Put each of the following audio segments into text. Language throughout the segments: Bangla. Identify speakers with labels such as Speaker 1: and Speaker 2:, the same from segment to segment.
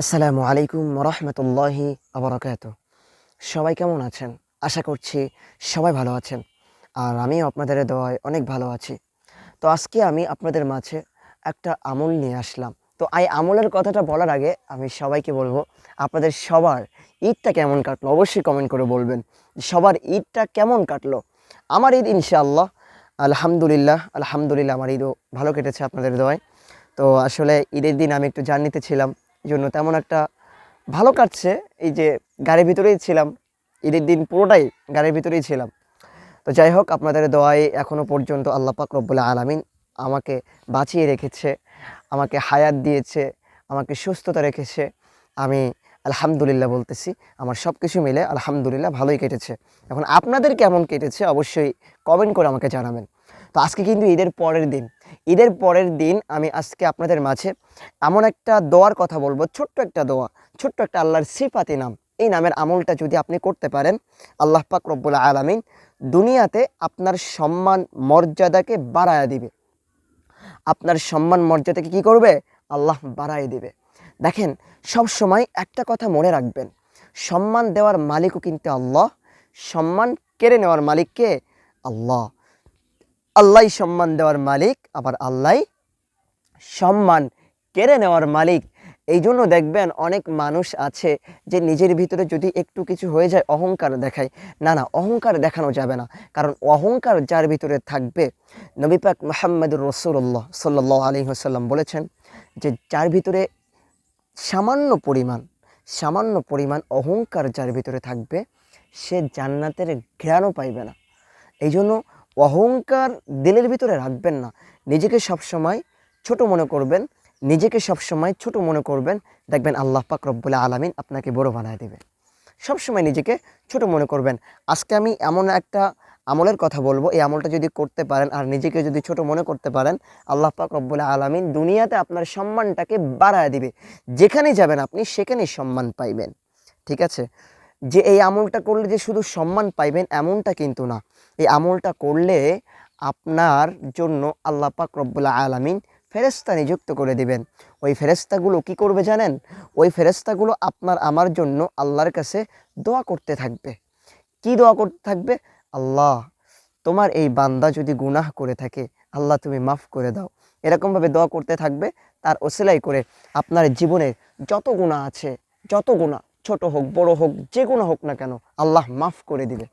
Speaker 1: আসসালামু আলাইকুম রহমতুল্লাহি আবরাকাত সবাই কেমন আছেন? আশা করছি সবাই ভালো আছেন। আর আমিও আপনাদের দোয়ায় অনেক ভালো আছি। তো আজকে আমি আপনাদের মাঝে একটা আমল নিয়ে আসলাম। তো এই আমলের কথাটা বলার আগে আমি সবাইকে বলব, আপনাদের সবার ঈদটা কেমন কাটলো? অবশ্যই কমেন্ট করে বলবেন সবার ঈদটা কেমন কাটলো? আমার ঈদ ইনশাআল্লাহ, আলহামদুলিল্লাহ আলহামদুলিল্লাহ আমার ঈদও ভালো কেটেছে আপনাদের দোয়ায়। তো আসলে ঈদের দিন আমি একটু জার্নিতে ছিলাম। জন্য তেমন একটা ভালো কাটছে। এই যে গাড়ির ভিতরেই ছিলাম, ঈদের দিন পুরোটাই গাড়ির ভিতরেই ছিলাম। তো যাই হোক, আপনাদের দোয়ায় এখনও পর্যন্ত আল্লাহ পাক রব্বুল্লাহ আলামিন আমাকে বাঁচিয়ে রেখেছে, আমাকে হায়াত দিয়েছে, আমাকে সুস্থতা রেখেছে। আমি আলহামদুলিল্লাহ বলতেছি, আমার সব কিছু মিলে আলহামদুলিল্লাহ ভালোই কেটেছে। এখন আপনাদের কেমন কেটেছে অবশ্যই কমেন্ট করে আমাকে জানাবেন। তো আজকে কিন্তু ঈদের পরের দিন ঈদের পরের দিন আমি আজকে আপনাদের মাঝে এমন একটা দোয়ার কথা বলব, ছোট্ট একটা দোয়া, ছোট্ট একটা আল্লাহর সিফাতি নাম। এই নামের আমলটা যদি আপনি করতে পারেন, আল্লাহ পাক রব্বুল আলামিন দুনিয়াতে আপনার সম্মান, মর্যাদাকে বাড়ায় দিবে। আপনার সম্মান, মর্যাদাকে কি করবে? আল্লাহ বাড়ায় দিবে। দেখেন সব সময় একটা কথা মনে রাখবেন, সম্মান দেওয়ার মালিকও কিন্তু আল্লাহ, সম্মান কেড়ে নেওয়ার মালিককে আল্লাহ। আল্লাহ সম্মান দেওয়ার মালিক, আবার আল্লাহ সম্মান কেড়ে নেওয়ার মালিক। এই জন্য দেখবেন অনেক মানুষ আছে যে নিজের ভিতরে যদি একটু কিছু হয়ে যায়, অহংকার দেখায়। না না, অহংকার দেখানো যাবে না। কারণ অহংকার যার ভিতরে থাকবে নবীপাক মোহাম্মদুর রসুল্লাহ সাল্লাহ আলী হাসাল্লাম বলেছেন যে যার ভিতরে সামান্য পরিমাণ সামান্য পরিমাণ অহংকার যার ভিতরে থাকবে, সে জান্নাতের ঘ্রাণও পাইবে না। এই জন্য অহংকার দিলের ভিতরে রাখবেন না। নিজেকে সবসময় ছোট মনে করবেন, নিজেকে সবসময় ছোট মনে করবেন। দেখবেন আল্লাহ পাক রব্বুল আলমিন আপনাকে বড় বানায় দেবে। সবসময় নিজেকে ছোট মনে করবেন। আজকে আমি এমন একটা আমলের কথা বলব, এই আমলটা যদি করতে পারেন আর নিজেকে যদি ছোট মনে করতে পারেন, আল্লাহ পাক রব্বুল আলমিন দুনিয়াতে আপনার সম্মানটাকে বাড়ায় দিবে। যেখানেই যাবেন আপনি সেখানেই সম্মান পাইবেন। ঠিক আছে? যে এই আমলটা করলে যে শুধু সম্মান পাইবেন এমনটা কিন্তু না। এই আমলটা করলে আপনার জন্য আল্লাহ পাক রব্বুল্লাহ আলামিন ফেরেস্তা নিযুক্ত করে দিবেন। ওই ফেরেস্তাগুলো কি করবে জানেন? ওই ফেরেস্তাগুলো আপনার আমার জন্য আল্লাহর কাছে দোয়া করতে থাকবে। কি দোয়া করতে থাকবে? আল্লাহ, তোমার এই বান্দা যদি গুনাহ করে থাকে, আল্লাহ তুমি মাফ করে দাও। এরকমভাবে দোয়া করতে থাকবে, তার ওসিলাই করে আপনার জীবনে যত গুণা আছে, যত গুণা ছোট হোক, বড় হোক, যে কোনো হোক না কেন, আল্লাহ মাফ করে দিবে।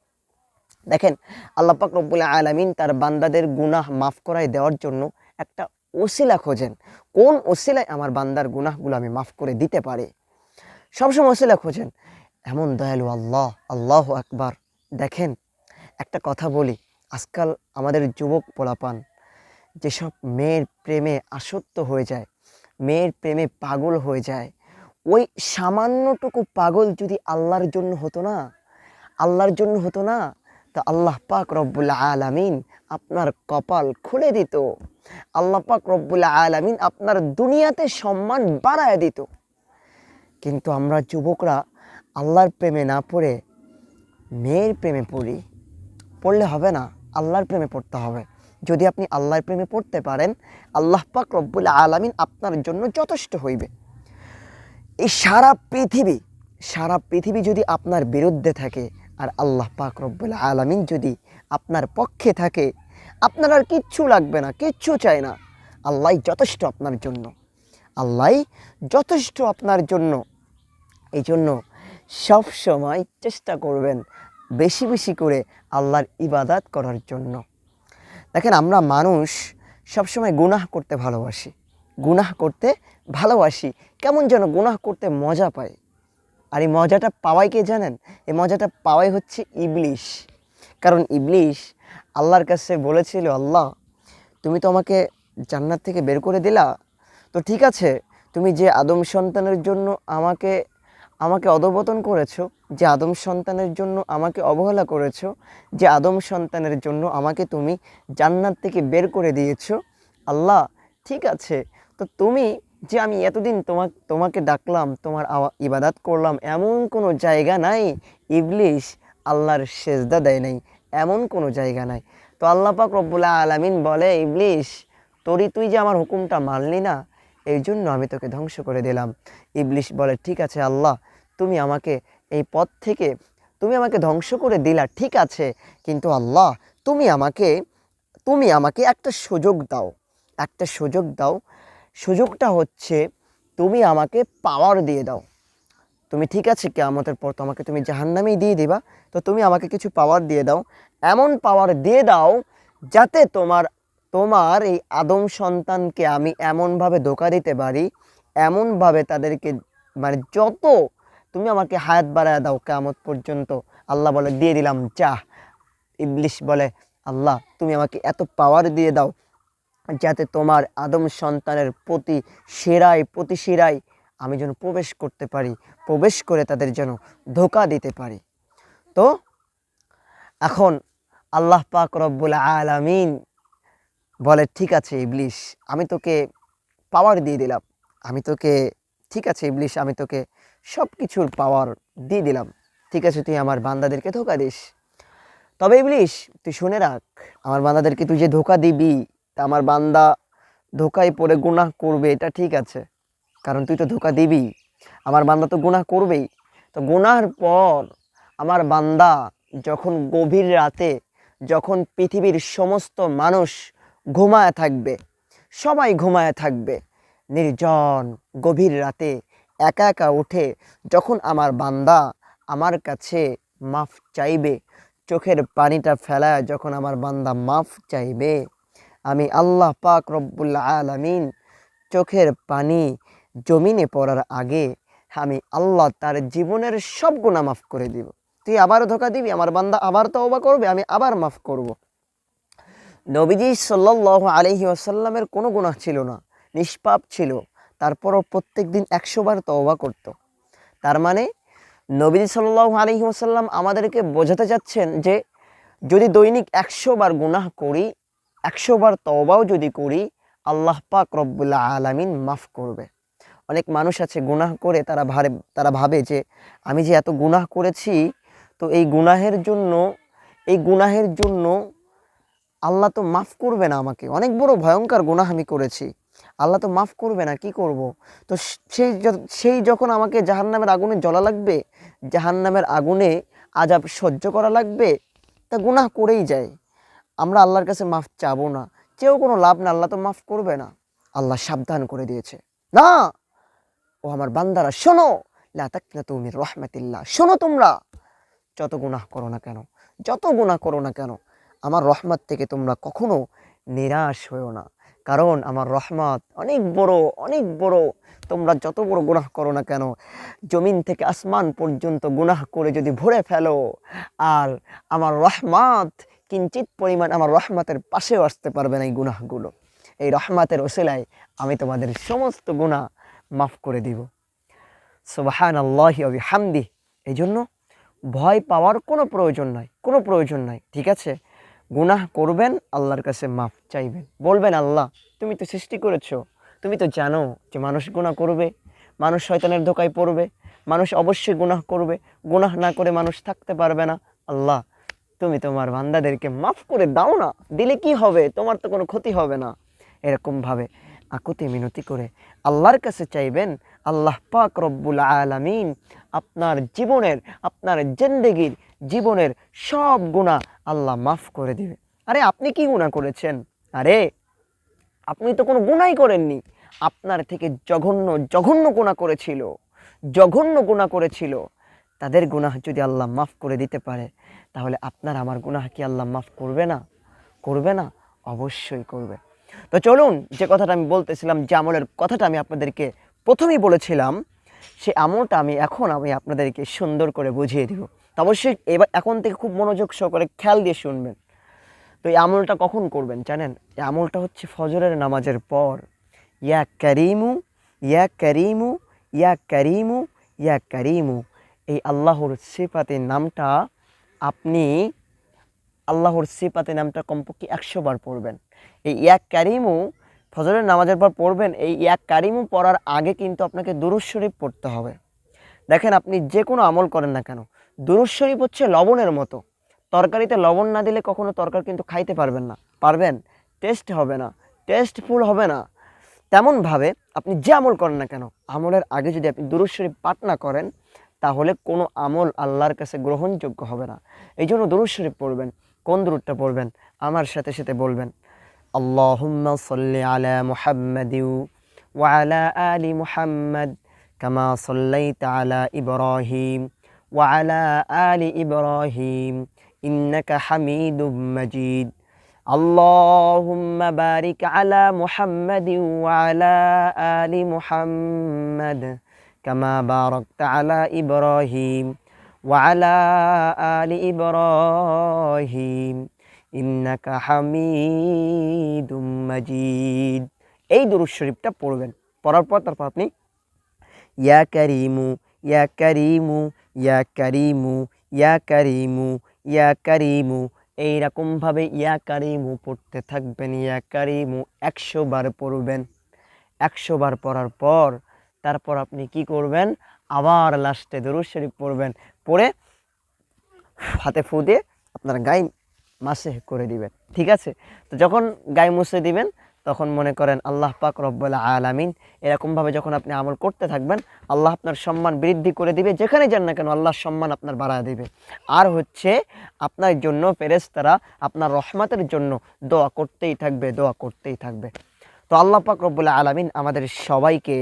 Speaker 1: দেখেন, আল্লাহ পাক রব্বুল আলামিন তার বান্দাদের গুনাহ মাফ করায় দেওয়ার জন্য একটা ওসিলা খোঁজেন। কোন ওসিলায় আমার বান্দার গুনাহগুলো আমি মাফ করে দিতে পারি? সবসময় ওসিলা খোঁজেন। এমন দয়ালু আল্লাহ আল্লাহ আকবার। দেখেন, একটা কথা বলি, আজকাল আমাদের যুবক পোলাপান, যেসব মেয়ের প্রেমে আসক্ত হয়ে যায়, মেয়ের প্রেমে পাগল হয়ে যায়, ওই সামান্যটুকু পাগল যদি আল্লাহর জন্য হতো না, আল্লাহর জন্য হতো না তা আল্লাহ পাক রব্বুল আলামিন আপনার কপাল খুলে দিত। আল্লাহ পাক রব্বুল আলামিন আপনার দুনিয়াতে সম্মান বাড়ায় দিত। কিন্তু আমরা যুবকরা আল্লাহর প্রেমে না পড়ে মেয়ের প্রেমে পড়ি। পড়লে হবে না, আল্লাহর প্রেমে পড়তে হবে। যদি আপনি আল্লাহর প্রেমে পড়তে পারেন, আল্লাহ পাক রব্বুল আলামিন আপনার জন্য যথেষ্ট হইবে। এই সারা পৃথিবী সারা পৃথিবী যদি আপনার বিরুদ্ধে থাকে আর আল্লাহ পাক রব্বুল আলামিন যদি আপনার পক্ষে থাকে, আপনার আর কিচ্ছু লাগবে না, কিচ্ছু চাই না। আল্লাহ যথেষ্ট আপনার জন্য। আল্লাহ যথেষ্ট আপনার জন্য। এই জন্য সবসময় চেষ্টা করবেন বেশি বেশি করে আল্লাহর ইবাদাত করার জন্য। দেখেন, আমরা মানুষ সবসময় গুনাহ করতে ভালোবাসি। গুনাহ করতে ভালোবাসি। কেমন যেন গুনাহ করতে মজা পাই আর এই মজাটা পাওয়াই কে জানেন? এই মজাটা পাওয়াই হচ্ছে ইবলিশ। কারণ ইবলিশ আল্লাহর কাছে বলেছিল, আল্লাহ, তুমি তো আমাকে জান্নাত থেকে বের করে দিলা। তো ঠিক আছে, তুমি যে আদম সন্তানের জন্য আমাকে আমাকে অধপতন করেছ, যে আদম সন্তানের জন্য আমাকে অবহেলা করেছ, যে আদম সন্তানের জন্য আমাকে তুমি জান্নাত থেকে বের করে দিয়েছ, আল্লাহ, ঠিক আছে, তো তুমি যে আমি এতদিন তোমাকে তোমাকে ডাকলাম, তোমার ইবাদাত করলাম, এমন কোনো জায়গা নাই, ইবলিশ আল্লাহর সেজদা দেয় নাই, এমন কোনো জায়গা নাই। তো আল্লাহ পাক রব্বুল্লাহ আলামিন বলে, ইবলিশ, তোরই তুই যে আমার হুকুমটা মানলি না, এই জন্য আমি তোকে ধ্বংস করে দিলাম। ইবলিশ বলে, ঠিক আছে আল্লাহ, তুমি আমাকে এই পথ থেকে, তুমি আমাকে ধ্বংস করে দিলা, ঠিক আছে, কিন্তু আল্লাহ, তুমি আমাকে তুমি আমাকে একটা সুযোগ দাও, একটা সুযোগ দাও সুযোগটা হচ্ছে তুমি আমাকে পাওয়ার দিয়ে দাও। তুমি ঠিক আছে, কেয়ামতের পর তো আমাকে তুমি জাহান্নামেই দিয়ে দিবা, তো তুমি আমাকে কিছু পাওয়ার দিয়ে দাও। এমন পাওয়ার দিয়ে দাও যাতে তোমার তোমার এই আদম সন্তানকে আমি এমনভাবে ধোকা দিতে পারি, এমনভাবে তাদেরকে মানে যত তুমি আমাকে হায়াত বাড়ায় দাও কেয়ামত পর্যন্ত, আল্লাহ বলে, দিয়ে দিলাম যা ইবলিশ বলে, আল্লাহ, তুমি আমাকে এত পাওয়ার দিয়ে দাও যাতে তোমার আদম সন্তানের প্রতি সেরাই প্রতি শিরায় আমি যেন প্রবেশ করতে পারি, প্রবেশ করে তাদের যেন ধোকা দিতে পারি। তো এখন আল্লাহ পাক রব্বুল আলামিন বলে, ঠিক আছে ইবলিশ, আমি তোকে পাওয়ার দিয়ে দিলাম। আমি তোকে, ঠিক আছে ইবলিশ, আমি তোকে সব কিছুর পাওয়ার দিয়ে দিলাম। ঠিক আছে, তুই আমার বান্দাদেরকে ধোকা দিস। তবে ইবলিশ, তুই শুনে রাখ, আমার বান্দাদেরকে তুই যে ধোকা দিবি আমার বান্দা ধোকায় পড়ে গুনাহ করবে, এটা ঠিক আছে। কারণ তুই তো ধোকা দিবি। আমার বান্দা তো গুনাহ করবেই। তো গুনার পর আমার বান্দা যখন গভীর রাতে যখন পৃথিবীর সমস্ত মানুষ ঘুমায় থাকবে, সবাই ঘুমায় থাকবে, নির্জন গভীর রাতে একা একা উঠে যখন আমার বান্দা আমার কাছে মাফ চাইবে, চোখের পানিটা ফেলায় যখন আমার বান্দা মাফ চাইবে আমি আল্লাহ পাক রব্বুল্লা আলামিন চোখের পানি জমিনে পড়ার আগে আমি আল্লাহ তার জীবনের সব গুণা মাফ করে দিব তুই আবার ধোকা দিবি, আমার বান্দা আবার তওবা করবে, আমি আবার মাফ করব। নবীজি সাল্লাহ আলহি আসাল্লামের কোনো গুনাহ ছিল না, নিষ্পাপ ছিল, তারপরও প্রত্যেক দিন একশো বার তওবা করত। তার মানে নবীজি সাল্লাহ আলহি আসাল্লাম আমাদেরকে বোঝাতে চাচ্ছেন যে যদি দৈনিক একশো বার গুনাহ করি একশো বার যদি করি, আল্লাহ পাক রব্বুল্লা আলামিন মাফ করবে। অনেক মানুষ আছে গুনাহ করে, তারা ভারে, তারা ভাবে যে, আমি যে এত গুনাহ করেছি, তো এই গুনাহের জন্য, এই গুনাহের জন্য আল্লাহ তো মাফ করবে না আমাকে। অনেক বড় ভয়ঙ্কর গুনাহ আমি করেছি। আল্লাহ তো মাফ করবে না, কি করব? তো সেই সেই যখন আমাকে জাহান্নামের আগুনে জ্বলা লাগবে, জাহান্নামের আগুনে আজাব সহ্য করা লাগবে, তা গুনাহ করেই যায়। আমরা আল্লাহর কাছে মাফ চাবো না। চেয়েও কোনো লাভ না, আল্লাহ তো মাফ করবে না। আল্লাহ সাবধান করে দিয়েছে। না! ও আমার বান্দারা, শোনো! লা তাকনা তুমি রহমাতিল্লাহ। শোনো তোমরা! যত গুনাহ করো না কেন? যত গুনাহ করো না কেন? আমার রহমত থেকে তোমরা কখনো নিরাশ হয়েও না। কারণ আমার রহমত অনেক বড় অনেক বড়। তোমরা যত বড় গুনাহ করো না কেন? জমিন থেকে আসমান পর্যন্ত গুনাহ করে যদি ভরে ফেলো, আর আমার রহমত কিঞ্চিত পরিমাণ আমার রহমতের পাশেও আসতে পারবে না এই গুনাহগুলো। এই রহমতের ওসিলায় আমি তোমাদের সমস্ত গুনাহ মাফ করে দিব। সুবাহান আল্লাহি অবি হামদি এই জন্য ভয় পাওয়ার কোনো প্রয়োজন নাই, কোনো প্রয়োজন নাই, ঠিক আছে? গুনাহ করবেন, আল্লাহর কাছে মাফ চাইবেন। বলবেন, আল্লাহ, তুমি তো সৃষ্টি করেছ, তুমি তো জানো যে মানুষ গুনাহ করবে, মানুষ শয়তানের ধোকায় পড়বে, মানুষ অবশ্যই গুনাহ করবে, গুনাহ না করে মানুষ থাকতে পারবে না। আল্লাহ তুমি তোমার বান্দাদেরকে মাফ করে দাও না। দিলে কি হবে? তোমার তো কোনো ক্ষতি হবে না। এরকমভাবে আকুতি মিনতি করে আল্লাহর কাছে চাইবেন, আল্লাহ পাক রব্বুল আলামিন আপনার জীবনের, আপনার জিন্দেগির জীবনের সব গুণা আল্লাহ মাফ করে দিবে। আরে আপনি কি গুণা করেছেন? আরে আপনি তো কোনো গুণাই করেননি। আপনার থেকে জঘন্য জঘন্য গুণা করেছিল। জঘন্য গুণা করেছিল। তাদের গুনাহ যদি আল্লাহ মাফ করে দিতে পারে তাহলে আপনার আমার গুনাহ কি আল্লাহ মাফ করবে না? করবে না? অবশ্যই করবে। তো চলুন, যে কথাটা আমি বলতেছিলাম, যে আমলের কথাটা আমি আপনাদেরকে প্রথমেই বলেছিলাম, সে আমলটা আমি এখন আমি আপনাদেরকে সুন্দর করে বুঝিয়ে দিব। তো অবশ্যই এবার এখন থেকে খুব মনোযোগ সহকারে খেয়াল দিয়ে শুনবেন। তো এই আমলটা কখন করবেন জানেন? এই আমলটা হচ্ছে ফজরের নামাজের পর। ইয়া করিমু ইয়া করিমু ইয়া করিমু ইয়া করিমু। এই আল্লাহর সিফাতের নামটা আপনি আল্লাহর সিফাতে নামটা কমপক্ষে একশো বার পড়বেন। এই এক কারিমু, ফজরের নামাজের পর পড়বেন, এই এক কারিমু পড়ার আগে কিন্তু আপনাকে দুরুজ শরীফ পড়তে হবে। দেখেন আপনি যে কোনো আমল করেন না কেন দুরুজ শরীফ হচ্ছে লবণের মতো। তরকারিতে লবণ না দিলে কখনো তরকারি কিন্তু খাইতে পারবেন না। পারবেন? টেস্ট হবে না। টেস্টফুল হবে না। তেমনভাবে আপনি যে আমল করেন না কেন, আমলের আগে যদি আপনি দুরুদ শরীফ পাঠ না করেন তাহলে কোনো আমল আল্লাহর কাছে গ্রহণযোগ্য হবে না এই জন্য দুরুদ শরীফ পড়বেন কোন দুরুদটা পড়বেন আমার সাথে সাথে বলবেন আল্লাহুম্মা সাল্লি আলা মুহাম্মাদিউ وعلى آل محمد كما صليت على إبراهيم وعلى آل إبراهيم إنك حميد مجيد اللهم بارك على محمد وعلى آل محمد كما باركت على إبراهيم وعلى آل إبراهيم إنك حميد مجيد এই দুরুদ শরীফটা পড়বেন পড়ার পর তারপর আপনি ইয়া কারিমু ইয়া কারিমু ইয়া কারিমু ইয়া কারিমু ইয়া কারিমু এইরকমভাবে ইয়া কারিমু পড়তে থাকবেন ইয়া কারিমু একশো বার পড়বেন একশো বার পড়ার পর তারপর আপনি কি করবেন? আবার লাস্টে দরুদ শরীফ পড়বেন, পড়ে হাতে ফু দিয়ে আপনার গায়ে মাসে করে দিবেন, ঠিক আছে? তো যখন গায়ে মুছে দিবেন, তখন মনে করেন আল্লাহ পাক রব্বুল আলামিন এরকমভাবে যখন আপনি আমল করতে থাকবেন, আল্লাহ আপনার সম্মান বৃদ্ধি করে দিবে, যেখানে যান না কেন আল্লাহর সম্মান আপনার বাড়া দিবে। আর হচ্ছে আপনার জন্য ফেরেশতারা আপনার রহমতের জন্য দোয়া করতেই থাকবে, দোয়া করতেই থাকবে। তো আল্লাহ পাক রব্বুল আলামিন আমাদের সবাইকে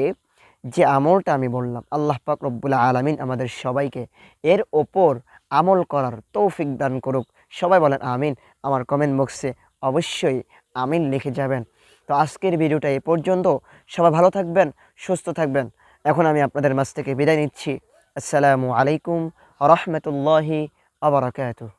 Speaker 1: যে আমলটা আমি বললাম, আল্লাহ পাক রব্বুল আলামিন আমাদের সবাইকে এর ওপর আমল করার তৌফিক দান করুক। সবাই বলেন আমিন। আমার কমেন্ট বক্সে অবশ্যই আমিন লিখে যাবেন। তো আজকের ভিডিওটা এ পর্যন্ত। সবাই ভালো থাকবেন, সুস্থ থাকবেন। এখন আমি আপনাদের মাছ থেকে বিদায় নিচ্ছি। আসসালামু আলাইকুম রহমতুল্লাহি আবরাকাতুহ